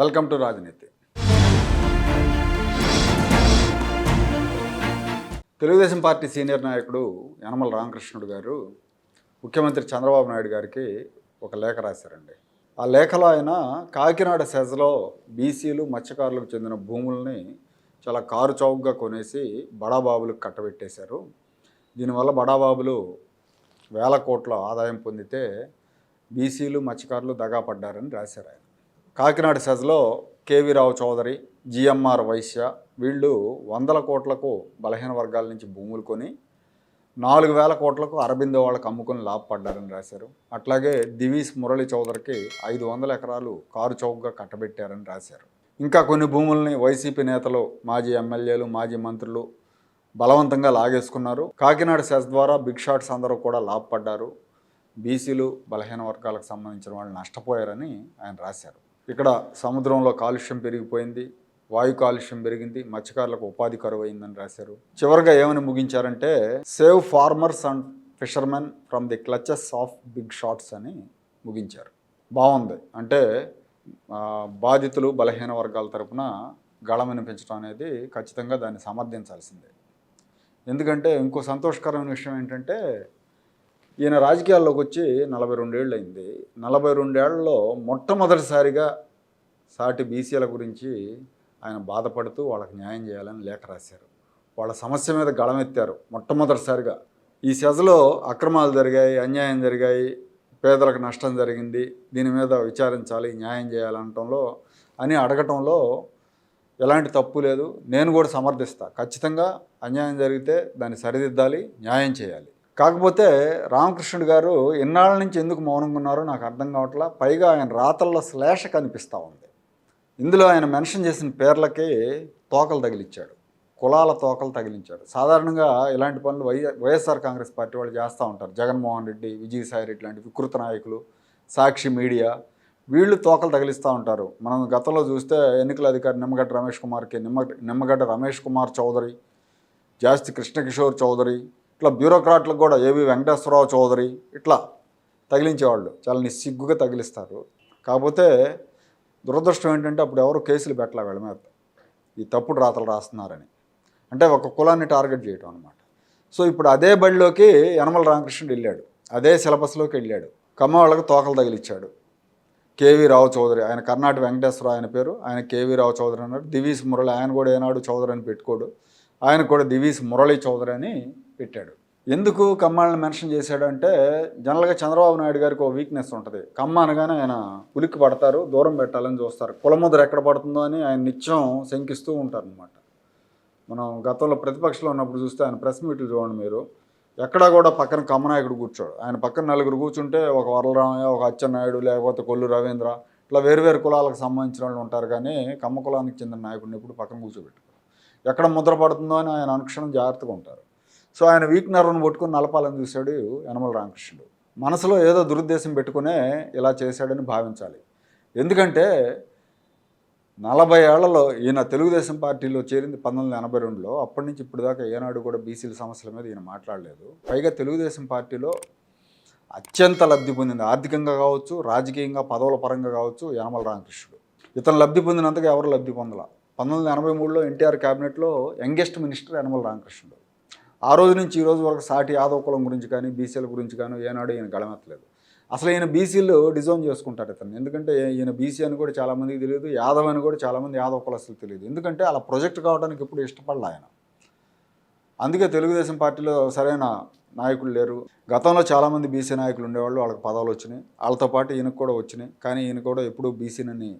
Welcome to రాజనీతి. Telugu Desam party senior నాయకుడు యనమల రామకృష్ణుడు గారు ముఖ్యమంత్రి చంద్రబాబు నాయుడు గారికి ఒక లేఖ రాశారండి. ఆ లేఖలో ఆయన కాకినాడ సెజ్లో బీసీలు మత్స్యకారులకు చెందిన భూముల్ని చాలా కారు చౌకగా కొనేసి బడాబాబులకు కట్టబెట్టేశారు. దీనివల్ల బడాబాబులు వేల కోట్ల ఆదాయం పొందితే బీసీలు మత్స్యకారులు దగా పడ్డారని రాశారు ఆయన. Kakinada సెజ్లో K V Rao Chowdary GMR Vysya వీళ్ళు వందల కోట్లకు బలహీన వర్గాల నుంచి భూములు కొని నాలుగు వేల కోట్లకు అరబిందో వాళ్ళకి అమ్ముకొని లాభపడ్డారని రాశారు. అట్లాగే దివీస్ మురళి చౌదరికి ఐదు వందల ఎకరాలు కారు చౌకగా కట్టబెట్టారని రాశారు. ఇంకా కొన్ని భూముల్ని వైసీపీ నేతలు మాజీ ఎమ్మెల్యేలు మాజీ మంత్రులు బలవంతంగా లాగేసుకున్నారు. కాకినాడ సెస్ ద్వారా బిగ్ షాట్స్ అందరూ కూడా లాభపడ్డారు. బీసీలు బలహీన వర్గాలకు సంబంధించిన వాళ్ళు నష్టపోయారని ఆయన రాశారు. ఇక్కడ సముద్రంలో కాలుష్యం పెరిగిపోయింది వాయు కాలుష్యం పెరిగింది మత్స్యకారులకు ఉపాధి కరువు అయిందని రాశారు. చివరిగా ఏమని ముగించారంటే save farmers and fishermen from the clutches of big shots అని ముగించారు. బాగుంది. అంటే బాధితులు బలహీన వర్గాల తరపున గళమని పెంచడం అనేది ఖచ్చితంగా దాన్ని సమర్థించాల్సిందే. ఎందుకంటే ఇంకో సంతోషకరమైన విషయం ఏంటంటే ఈయన రాజకీయాల్లోకి వచ్చి నలభై రెండేళ్ళు అయింది. నలభై రెండేళ్ళలో మొట్టమొదటిసారిగా సాటి బీసీల గురించి ఆయన బాధపడుతూ వాళ్ళకి న్యాయం చేయాలని లేఖ రాశారు. వాళ్ళ సమస్య మీద గళమెత్తారు మొట్టమొదటిసారిగా. ఈ సెజలో అక్రమాలు జరిగాయి అన్యాయం జరిగాయి పేదలకు నష్టం జరిగింది దీని మీద విచారించాలి న్యాయం చేయాలనటంలో అని అడగటంలో ఎలాంటి తప్పు లేదు. నేను కూడా సమర్థిస్తా. ఖచ్చితంగా అన్యాయం జరిగితే దాన్ని సరిదిద్దాలి న్యాయం చేయాలి. కాకపోతే రామకృష్ణుడు గారు ఇన్నాళ్ళ నుంచి ఎందుకు మౌనంగా ఉన్నారో నాకు అర్థం కావట్లా. పైగా ఆయన రాతల్లో శ్లేష కనిపిస్తూ ఉంది. ఇందులో ఆయన మెన్షన్ చేసిన పేర్లకి తోకలు తగిలిచ్చాడు. కులాల తోకలు తగిలించాడు. సాధారణంగా ఇలాంటి పనులు వై వైఎస్ఆర్ కాంగ్రెస్ పార్టీ వాళ్ళు చేస్తూ ఉంటారు. జగన్మోహన్ రెడ్డి విజయసాయి రెడ్డి లాంటి వికృత నాయకులు సాక్షి మీడియా వీళ్ళు తోకలు తగిలిస్తూ ఉంటారు. మనం గతంలో చూస్తే ఎన్నికల అధికారి నిమ్మగడ్డ రమేష్ కుమార్కి నిమ్మ నిమ్మగడ్డ రమేష్ కుమార్ చౌదరి జాస్తి కృష్ణకిషోర్ చౌదరి ఇట్లా బ్యూరోక్రాట్లకు కూడా ఏవి వెంకటేశ్వరరావు చౌదరి ఇట్లా తగిలించేవాళ్ళు. చాలా నిస్సిగ్గుగా తగిలిస్తారు. కాకపోతే దురదృష్టం ఏంటంటే అప్పుడు ఎవరు కేసులు పెట్టలే వీళ్ళ మీద. ఈ తప్పుడు రాతలు రాస్తున్నారని. అంటే ఒక కులాన్ని టార్గెట్ చేయటం అనమాట సో ఇప్పుడు అదే బడిలోకి యనమల రామకృష్ణుడు వెళ్ళాడు. అదే సిలబస్లోకి వెళ్ళాడు. కమ్మ వాళ్ళకి తోకలు తగిలిచ్చాడు. కేవీ రావు చౌదరి ఆయన కర్ణాటక వెంకటేశ్వరరావు ఆయన పేరు ఆయన కేవీ రావు చౌదరి అన్నాడు. దివీస్ మురళి ఆయన కూడా ఏనాడు చౌదరి అని పెట్టుకోడు. ఆయన కూడా దివీస్ మురళి చౌదరి అని పెట్టాడు. ఎందుకు కమ్మాళ్ళని మెన్షన్ చేశాడు అంటే జనరల్గా చంద్రబాబు నాయుడు గారికి ఒక వీక్నెస్ ఉంటుంది. కమ్మ అనగానే ఆయన ఉలిక్కి పడతారు దూరం పెట్టాలని చూస్తారు. కులముద్ర ఎక్కడ పడుతుందో అని ఆయన నిత్యం శంకిస్తూ ఉంటారు అనమాట మనం గతంలో ప్రతిపక్షంలో ఉన్నప్పుడు చూస్తే ఆయన ప్రెస్ మీట్లు చూడండి మీరు. ఎక్కడా కూడా పక్కన కమ్మనాయకుడు కూర్చోడు. ఆయన పక్కన నలుగురు కూర్చుంటే ఒక వరలరామయ్య ఒక అచ్చెన్నాయుడు లేకపోతే కొల్లు రవీంద్ర ఇట్లా వేరువేరు కులాలకు సంబంధించిన వాళ్ళు ఉంటారు కానీ కమ్మ కులానికి చెందిన నాయకుడిని ఇప్పుడు పక్కన కూర్చోబెట్టుకోరు. ఎక్కడ ముద్ర పడుతుందో అని ఆయన అనుక్షణం జాగ్రత్తగా ఉంటారు. సో ఆయన వీక్ నర్వ్ను పట్టుకుని నలపాలని చూశాడు యనమల రామకృష్ణుడు. మనసులో ఏదో దురుద్దేశం పెట్టుకునే ఇలా చేశాడని భావించాలి. ఎందుకంటే నలభై ఏళ్ళలో ఈయన తెలుగుదేశం పార్టీలో చేరింది పంతొమ్మిది వందల ఎనభై రెండులో. అప్పటి నుంచి ఇప్పుడు దాకా ఏనాడు కూడా బీసీల సమస్యల మీద ఈయన మాట్లాడలేదు. పైగా తెలుగుదేశం పార్టీలో అత్యంత లబ్ధి పొందింది. ఆర్థికంగా కావచ్చు రాజకీయంగా పదవుల పరంగా కావచ్చు యనమల రామకృష్ణుడు. ఇతను లబ్ధి పొందినంతగా ఎవరు లబ్ధి పొందల? పంతొమ్మిది వందల ఎనభై మూడులో ఎన్టీఆర్ క్యాబినెట్లో యంగెస్ట్ మినిస్టర్ యనమల రామకృష్ణుడు. ఆ రోజు నుంచి ఈ రోజు వరకు సాటి యాదవ కులం గురించి కానీ బీసీల గురించి కానీ ఏనాడు ఈయన గళమెత్తలేదు. అసలు ఈయన బీసీలు డిజోన్ చేసుకుంటారు ఇతను ఎందుకంటే ఈయన బీసీ అని కూడా చాలామందికి తెలియదు యాదవ్ అని కూడా చాలామంది యాదవ కులస్తులు తెలియదు. ఎందుకంటే అలా ప్రొజెక్ట్ కావడానికి ఎప్పుడు ఇష్టపడలే ఆయన. అందుకే తెలుగుదేశం పార్టీలో సరైన నాయకులు లేరు. గతంలో చాలామంది బీసీ నాయకులు ఉండేవాళ్ళు వాళ్ళకి పదవులు వచ్చినాయి. వాళ్ళతో పాటు ఈయనకు కూడా వచ్చినాయి. కానీ ఈయన కూడా ఎప్పుడూ బీసీనని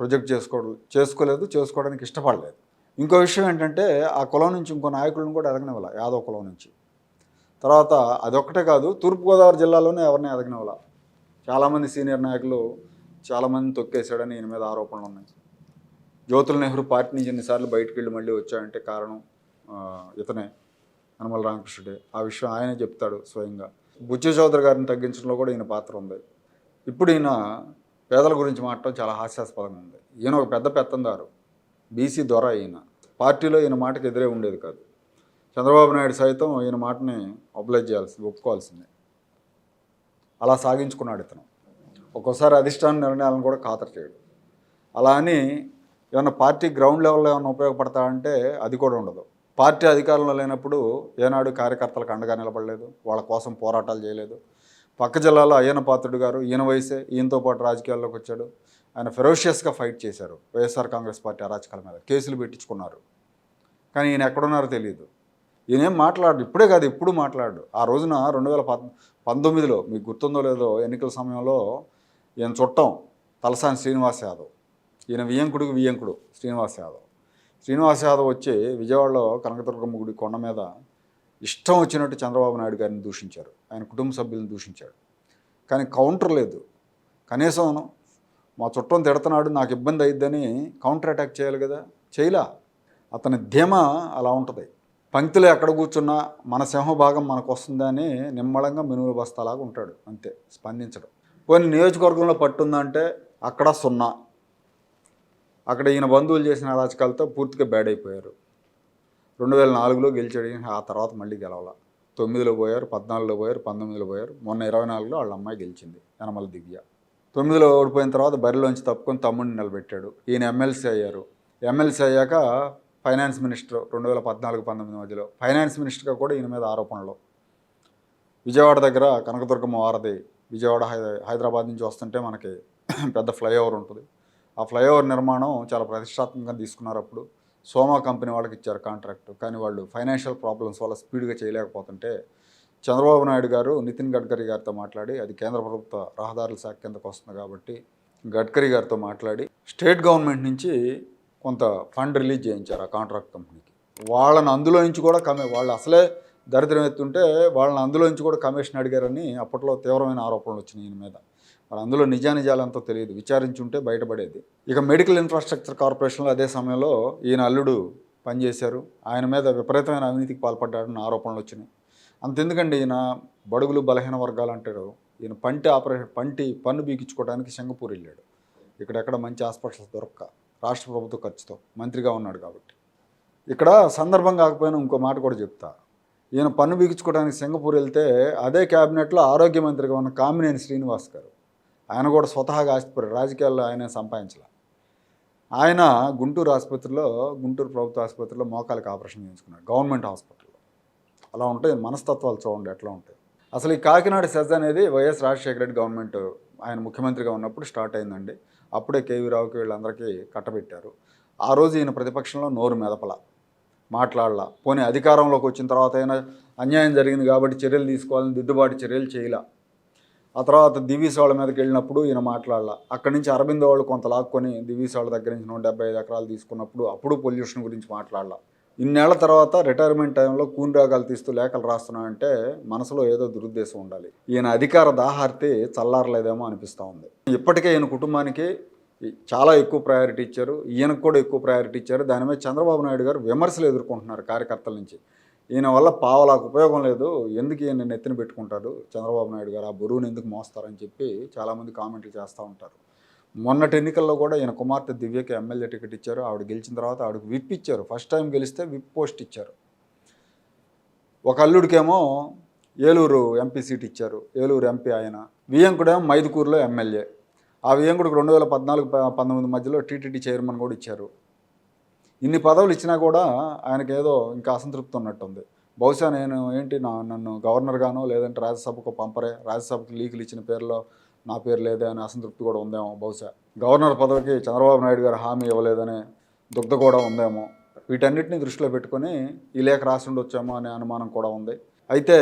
ప్రొజెక్ట్ చేసుకో చేసుకోలేదు చేసుకోవడానికి ఇష్టపడలేదు. ఇంకో విషయం ఏంటంటే ఆ కులం నుంచి ఇంకో నాయకులను కూడా ఎదగనివ్వాల యాదవ కులం నుంచి. తర్వాత అదొక్కటే కాదు తూర్పుగోదావరి జిల్లాలోనే ఎవరిని ఎదగనివ్వాల? చాలామంది సీనియర్ నాయకులు చాలామంది తొక్కేశాడని ఈయన మీద ఆరోపణలు ఉన్నాయి. జ్యోతుల నెహ్రూ పార్టీ నుంచి ఎన్నిసార్లు బయటకు వెళ్ళి మళ్ళీ వచ్చాడంటే కారణం ఇతనే హనుమల రామకృష్ణుడే. ఆ విషయం ఆయనే చెప్తాడు స్వయంగా. బుచ్చ చౌదరి గారిని తగ్గించడంలో కూడా ఈయన పాత్ర ఉంది. ఇప్పుడు ఈయన పేదల గురించి మాట్లాడటం చాలా హాస్యాస్పదంగా ఉంది. ఈయన ఒక పెద్ద పెత్తందారు. బీసీ దొర ఈయన. పార్టీలో ఈయన మాటకు ఎదురే ఉండేది కాదు. చంద్రబాబు నాయుడు సైతం ఈయన మాటని అప్లై చేయాల్సింది ఒప్పుకోవాల్సిందే. అలా సాగించుకున్నాడు ఇతను. ఒక్కోసారి అధిష్టాన నిర్ణయాలను కూడా ఖాతరు చేయడు. అలా అని ఏమన్నా పార్టీ గ్రౌండ్ లెవెల్లో ఏమైనా ఉపయోగపడతా అంటే అది కూడా ఉండదు. పార్టీ అధికారంలో లేనప్పుడు ఏనాడు కార్యకర్తలకు అండగా నిలబడలేదు. వాళ్ళ కోసం పోరాటాలు చేయలేదు. పక్క జిల్లాలో అయ్యన పాత్రుడు గారు ఈయన వయసే ఈయనతో పాటు రాజకీయాల్లోకి వచ్చాడు. ఆయన ఫెరోషియస్గా ఫైట్ చేశారు. వైఎస్ఆర్ కాంగ్రెస్ పార్టీ అరాచకాల మీద కేసులు పెట్టించుకున్నారు. కానీ ఈయన ఎక్కడున్నారో తెలియదు ఈయనేం మాట్లాడు ఇప్పుడే కాదు ఇప్పుడు మాట్లాడు ఆ రోజున రెండు వేల పంతొమ్మిదిలో మీకు గుర్తుందో లేదో ఎన్నికల సమయంలో ఈయన చుట్టం తలసాని శ్రీనివాస్ యాదవ్. ఈయన వియ్యంకుడికి వియ్యంకుడు శ్రీనివాస్ యాదవ్. శ్రీనివాస్ యాదవ్ వచ్చి విజయవాడలో కనకదుర్గమ్మ గుడి కొండ మీద ఇష్టం వచ్చినట్టు చంద్రబాబు నాయుడు గారిని దూషించారు. ఆయన కుటుంబ సభ్యులను దూషించాడు. కానీ కౌంటర్ లేదు. కనీసం మా చుట్టం తిడుతున్నాడు నాకు ఇబ్బంది అయిద్దని కౌంటర్ అటాక్ చేయాలి కదా చేయలా. అతని ధీమ అలా ఉంటుంది. పంక్తిలో ఎక్కడ కూర్చున్నా మన సింహభాగం మనకు వస్తుందని నిమ్మళంగా మినుగుల బస్తాలాగా ఉంటాడు అంతే స్పందించడం. కొన్ని నియోజకవర్గంలో పట్టుందంటే అక్కడ సున్నా. అక్కడ ఈయన బంధువులు చేసిన అరాచకాలతో పూర్తిగా బ్యాడ్ అయిపోయారు. రెండు వేల నాలుగులో గెలిచాడు ఆ తర్వాత మళ్ళీ గెలవాల. తొమ్మిదిలో పోయారు పద్నాలుగులో పోయారు పంతొమ్మిదిలో పోయారు. మొన్న ఇరవై నాలుగులో వాళ్ళ అమ్మాయి గెలిచింది యనమల దివ్య. తొమ్మిదిలో ఓడిపోయిన తర్వాత బరిలోంచి తప్పుకొని తమ్ముడిని నిలబెట్టాడు. ఈయన ఎమ్మెల్సీ అయ్యారు. ఎమ్మెల్సీ అయ్యాక ఫైనాన్స్ మినిస్టర్ రెండు వేల పద్నాలుగు పంతొమ్మిది మధ్యలో. ఫైనాన్స్ మినిస్టర్గా కూడా ఈయన మీద ఆరోపణలు. విజయవాడ దగ్గర కనకదుర్గమ్మ వారధి విజయవాడ హైదరాబాద్ నుంచి వస్తుంటే మనకి పెద్ద ఫ్లైఓవర్ ఉంటుంది. ఆ ఫ్లైఓవర్ నిర్మాణం చాలా ప్రతిష్టాత్మకంగా తీసుకున్నారు అప్పుడు. సోమా కంపెనీ వాళ్ళకి ఇచ్చారు కాంట్రాక్ట్. కానీ వాళ్ళు ఫైనాన్షియల్ ప్రాబ్లమ్స్ వల్ల స్పీడ్గా చేయలేకపోతుంటే చంద్రబాబు నాయుడు గారు నితిన్ గడ్కరీ గారితో మాట్లాడి అది కేంద్ర ప్రభుత్వ రహదారుల శాఖ కిందకు వస్తుంది కాబట్టి గడ్కరీ గారితో మాట్లాడి స్టేట్ గవర్నమెంట్ నుంచి కొంత ఫండ్ రిలీజ్ చేయించారు ఆ కాంట్రాక్ట్ కంపెనీకి. వాళ్ళని అందులో నుంచి కూడా కమే వాళ్ళు అసలే దరిద్రం ఎత్తుంటే వాళ్ళని అందులో నుంచి కూడా కమిషన్ అడిగారని అప్పట్లో తీవ్రమైన ఆరోపణలు వచ్చినాయి ఈయన మీద. మరి అందులో నిజానిజాలు తెలియదు విచారించుంటే బయటపడేది. ఇక మెడికల్ ఇన్ఫ్రాస్ట్రక్చర్ కార్పొరేషన్లో అదే సమయంలో ఈయన అల్లుడు పనిచేశారు. ఆయన మీద విపరీతమైన అవినీతికి పాల్పడ్డాడని ఆరోపణలు వచ్చినాయి. అంతెందుకండి ఈయన బడుగులు బలహీన వర్గాలు అంటారు. ఈయన పంటి ఆపరేషన్ పంటి పన్ను బీకించుకోవడానికి సింగపూర్ వెళ్ళాడు. ఇక్కడెక్కడ మంచి హాస్పిటల్స్ దొరక్క రాష్ట్ర ప్రభుత్వ ఖర్చుతో మంత్రిగా ఉన్నాడు కాబట్టి. ఇక్కడ సందర్భం కాకపోయినా ఇంకో మాట కూడా చెప్తా. ఈయన పన్ను బీగించుకోవడానికి సింగపూర్ వెళ్తే అదే క్యాబినెట్లో ఆరోగ్య మంత్రిగా ఉన్న కామినేని శ్రీనివాస్ గారు. ఆయన కూడా స్వతహాగా ఆస్తిపడి రాజకీయాల్లో ఆయన సంపాదించాల. ఆయన గుంటూరు ఆసుపత్రిలో గుంటూరు ప్రభుత్వ ఆసుపత్రిలో మోకాలికి ఆపరేషన్ చేయించుకున్నాడు గవర్నమెంట్ హాస్పిటల్. అలా ఉంటాయి మనస్తత్వాలు చూడండి ఎట్లా ఉంటాయి. అసలు ఈ కాకినాడ సెజ్ అనేది వైఎస్ రాజశేఖర రెడ్డి గవర్నమెంట్ ఆయన ముఖ్యమంత్రిగా ఉన్నప్పుడు స్టార్ట్ అయిందండి. అప్పుడే కేవీ రావుకి వీళ్ళందరికీ కట్టబెట్టారు. ఆ రోజు ఈయన ప్రతిపక్షంలో నోరు మెదపల. మాట్లాడలా. పోనీ అధికారంలోకి వచ్చిన తర్వాత అయినా అన్యాయం జరిగింది కాబట్టి చర్యలు తీసుకోవాలని దిద్దుబాటు చర్యలు చేయలా. ఆ తర్వాత దివీస్ వాళ్ళ మీదకి వెళ్ళినప్పుడు ఈయన మాట్లాడాల. అక్కడి నుంచి అరవింద వాళ్ళు కొంత లాక్కొని దివీస్ వాళ్ళ దగ్గర నుంచి నూట డెబ్బై ఐదు ఎకరాలు తీసుకున్నప్పుడు అప్పుడు పొల్యూషన్ గురించి మాట్లాడాల. ఇన్నేళ్ళ తర్వాత రిటైర్మెంట్ టైంలో కూని రాగాలు తీస్తూ లేఖలు రాస్తున్నాడంటే మనసులో ఏదో దురుద్దేశం ఉండాలి. ఈయన అధికార దాహార్తి చల్లారలేదేమో అనిపిస్తూ ఉంది. ఇప్పటికే ఈయన కుటుంబానికి చాలా ఎక్కువ ప్రయారిటీ ఇచ్చారు. ఈయనకు కూడా ఎక్కువ ప్రయారిటీ ఇచ్చారు. దాని మీద చంద్రబాబు నాయుడు గారు విమర్శలు ఎదుర్కొంటున్నారు కార్యకర్తల నుంచి. ఈయన వల్ల పావలాకు ఉపయోగం లేదు. ఎందుకు ఈయన నెత్తిన పెట్టుకుంటారు? చంద్రబాబు నాయుడు గారు ఆ బరువుని ఎందుకు మోస్తారని చెప్పి చాలామంది కామెంట్లు చేస్తూ ఉంటారు. మొన్నటి ఎన్నికల్లో కూడా ఈయన కుమార్తె దివ్యకి ఎమ్మెల్యే టికెట్ ఇచ్చారు. ఆవిడ గెలిచిన తర్వాత ఆవిడకి విప్ ఇచ్చారు. ఫస్ట్ టైం గెలిస్తే విప్ పోస్ట్ ఇచ్చారు. ఒక అల్లుడికేమో ఏలూరు ఎంపీ సీట్ ఇచ్చారు. ఏలూరు ఎంపీ ఆయన. వియంకుడేమో మైదుకూరులో ఎమ్మెల్యే. ఆ వియంకుడికి రెండు వేల పద్నాలుగు ప- పంతొమ్మిది మధ్యలో టీటీడీ చైర్మన్ కూడా ఇచ్చారు. ఇన్ని పదవులు ఇచ్చినా కూడా ఆయనకి ఏదో ఇంకా అసంతృప్తి ఉన్నట్టుంది. బహుశా నేను ఏంటి నా నన్ను గవర్నర్గానో లేదంటే రాజ్యసభకు పంపరే రాజ్యసభకు లీకులు ఇచ్చిన పేరులో నా పేరు లేదే అనే అసంతృప్తి కూడా ఉందేమో బహుశా. గవర్నర్ పదవికి చంద్రబాబు నాయుడు గారు హామీ ఇవ్వలేదనే దుగ్ధ కూడా ఉందేమో. వీటన్నిటిని దృష్టిలో పెట్టుకొని ఈ లేఖ రాసి ఉండొచ్చేమో అనే అనుమానం కూడా ఉంది. అయితే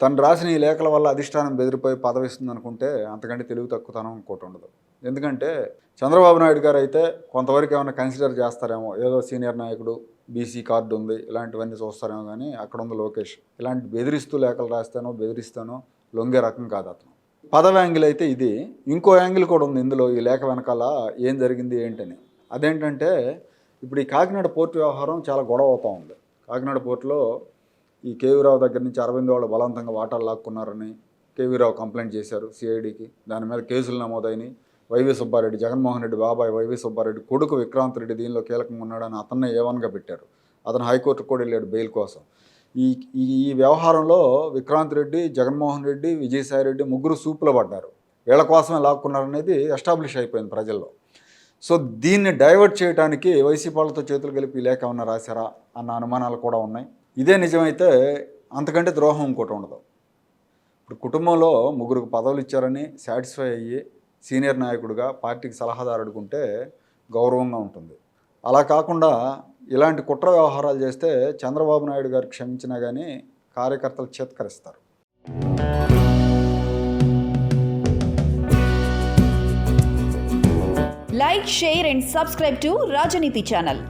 తను రాసిన ఈ లేఖల వల్ల అధిష్టానం బెదిరిపోయి పదవి ఇస్తుంది అనుకుంటే అంతకంటే తెలివి తక్కువతనం ఇంకోటి ఉండదు. ఎందుకంటే చంద్రబాబు నాయుడు గారు అయితే కొంతవరకు ఏమైనా కన్సిడర్ చేస్తారేమో. ఏదో సీనియర్ నాయకుడు బీసీ కార్డు ఉంది ఇలాంటివన్నీ చూస్తారేమో కానీ అక్కడ ఉంది లోకేష్. ఇలాంటి బెదిరిస్తూ లేఖలు రాస్తానో బెదిరిస్తానో లొంగే రకం కాదు అతను పదవ యాంగిల్ అయితే ఇది. ఇంకో యాంగిల్ కూడా ఉంది ఇందులో ఈ లేఖ వెనకాల ఏం జరిగింది ఏంటని. అదేంటంటే ఇప్పుడు ఈ కాకినాడ పోర్టు వ్యవహారం చాలా గొడవ అవుతూ ఉంది. కాకినాడ పోర్టులో ఈ కేవీరావు దగ్గర నుంచి అరవింద్ వాళ్ళు బలవంతంగా వాటాలు లాక్కున్నారని కేవీరావు కంప్లైంట్ చేశారు సిఐడికి. దాని మీద కేసులు నమోదైనవి వైవి సుబ్బారెడ్డి జగన్మోహన్ రెడ్డి బాబాయ్ వైవి సుబ్బారెడ్డి కొడుకు విక్రాంత్ రెడ్డి దీనిలో కీలకంగా ఉన్నాడని అతన్నే ఏవన్గా పెట్టారు. అతను హైకోర్టుకు కూడా వెళ్ళాడు బెయిల్ కోసం. ఈ ఈ వ్యవహారంలో విక్రాంత్ రెడ్డి జగన్మోహన్ రెడ్డి విజయసాయి రెడ్డి ముగ్గురు సూపులో పడ్డారు. వీళ్ళ కోసమే లాక్కున్నారనేది ఎస్టాబ్లిష్ అయిపోయింది ప్రజల్లో. సో దీన్ని డైవర్ట్ చేయడానికి వైసీపీ వాళ్ళతో చేతులు కలిపి లేఖ ఏమన్నా రాశారా అన్న అనుమానాలు కూడా ఉన్నాయి. ఇదే నిజమైతే అంతకంటే ద్రోహం ఇంకోటి ఉండదు. ఇప్పుడు కుటుంబంలో ముగ్గురికి పదవులు ఇచ్చారని సాటిస్ఫై అయ్యి సీనియర్ నాయకుడిగా పార్టీకి సలహాదారుడుకుంటే గౌరవంగా ఉంటుంది. అలా కాకుండా ఇలాంటి కుట్ర వ్యవహారాలు చేస్తే చంద్రబాబు నాయుడు గారు క్షమించినా కానీ కార్యకర్తలు చేత్కరిస్తారు. Like share and subscribe to Rajaneethi channel